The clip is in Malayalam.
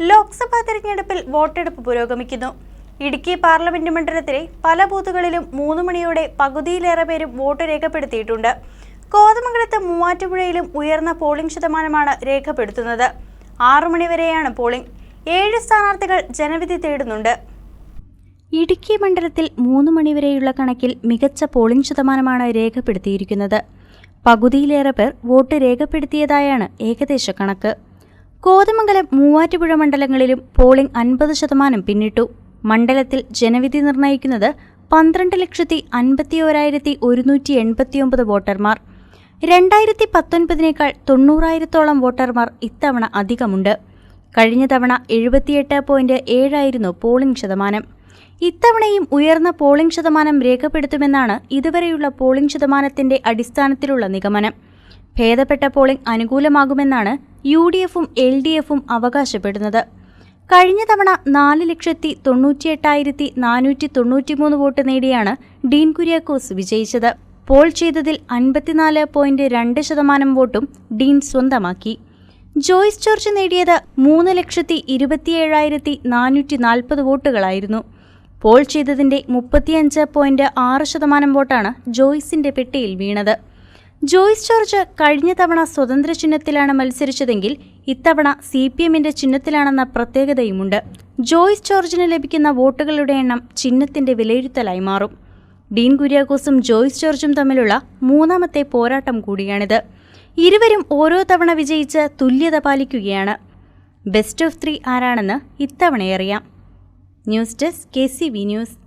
ലോക്സഭാ തെരഞ്ഞെടുപ്പിൽ വോട്ടെടുപ്പ് പുരോഗമിക്കുന്നു. ഇടുക്കി പാർലമെന്റ് മണ്ഡലത്തിലെ പല ബൂത്തുകളിലും മൂന്ന് മണിയോടെ പകുതിയിലേറെ പേരും വോട്ട് രേഖപ്പെടുത്തിയിട്ടുണ്ട്. കോതമംഗലത്ത് മൂവാറ്റുപുഴയിലും ഉയർന്ന പോളിംഗ് ശതമാനമാണ് രേഖപ്പെടുത്തുന്നത്. ആറു മണിവരെയാണ് പോളിംഗ്. ഏഴ് സ്ഥാനാർത്ഥികൾ ജനവിധി തേടുന്നുണ്ട്. ഇടുക്കി മണ്ഡലത്തിൽ മൂന്ന് മണിവരെയുള്ള കണക്കിൽ മികച്ച പോളിംഗ് ശതമാനമാണ് രേഖപ്പെടുത്തിയിരിക്കുന്നത്. പകുതിയിലേറെ പേർ വോട്ട് രേഖപ്പെടുത്തിയതായാണ് ഏകദേശ കണക്ക്. കോതമംഗലം മൂവാറ്റുപുഴ മണ്ഡലങ്ങളിലും പോളിംഗ് അൻപത് ശതമാനം പിന്നിട്ടു. മണ്ഡലത്തിൽ ജനവിധി നിർണയിക്കുന്നത് പന്ത്രണ്ട് ലക്ഷത്തി അൻപത്തി ഒരായിരത്തി ഒരുന്നൂറ്റി എൺപത്തിയൊമ്പത് വോട്ടർമാർ. രണ്ടായിരത്തി പത്തൊൻപതിനേക്കാൾ തൊണ്ണൂറായിരത്തോളം വോട്ടർമാർ ഇത്തവണ അധികമുണ്ട്. കഴിഞ്ഞ തവണ എഴുപത്തിയെട്ട് പോയിന്റ് ഏഴായിരുന്നു പോളിംഗ് ശതമാനം. ഇത്തവണയും ഉയർന്ന പോളിംഗ് ശതമാനം രേഖപ്പെടുത്തുമെന്നാണ് ഇതുവരെയുള്ള പോളിംഗ് ശതമാനത്തിന്റെ അടിസ്ഥാനത്തിലുള്ള നിഗമനം. ഭേദപ്പെട്ട പോളിംഗ് അനുകൂലമാകുമെന്നാണ് യു ഡി എഫും എൽ ഡി എഫും അവകാശപ്പെടുന്നത്. കഴിഞ്ഞ തവണ നാല് ലക്ഷത്തി തൊണ്ണൂറ്റിയെട്ടായിരത്തി നാനൂറ്റി തൊണ്ണൂറ്റിമൂന്ന് വോട്ട് നേടിയാണ് ഡീൻ കുര്യാക്കോസ് വിജയിച്ചത്. പോൾ ചെയ്തതിൽ അൻപത്തിനാല് പോയിന്റ് രണ്ട് ശതമാനം വോട്ടും ഡീൻ സ്വന്തമാക്കി. ജോയ്സ് ജോർജ് നേടിയത് മൂന്ന് ലക്ഷത്തി ഇരുപത്തിയേഴായിരത്തി നാനൂറ്റി നാൽപ്പത് വോട്ടുകളായിരുന്നു. പോൾ ചെയ്തതിന്റെ മുപ്പത്തിയഞ്ച് പോയിന്റ് ആറ് ശതമാനം വോട്ടാണ് ജോയ്സിന്റെ പെട്ടിയിൽ വീണത്. ജോയ്സ് ജോർജ് കഴിഞ്ഞ തവണ സ്വതന്ത്ര ചിഹ്നത്തിലാണ് മത്സരിച്ചതെങ്കിൽ ഇത്തവണ സി പി എമ്മിന്റെ ചിഹ്നത്തിലാണെന്ന പ്രത്യേകതയുമുണ്ട്. ജോയ്സ് ജോർജിന് ലഭിക്കുന്ന വോട്ടുകളുടെ എണ്ണം ചിഹ്നത്തിന്റെ വിലയിരുത്തലായി മാറും. ഡീൻ കുര്യാക്കോസും ജോയ്സ് ജോർജും തമ്മിലുള്ള മൂന്നാമത്തെ പോരാട്ടം കൂടിയാണിത്. ഇരുവരും ഓരോ തവണ വിജയിച്ച് തുല്യത പാലിക്കുകയാണ്. ബെസ്റ്റ് ഓഫ് ത്രീ ആരാണെന്ന് ഇത്തവണയറിയാം. News desk K C V news.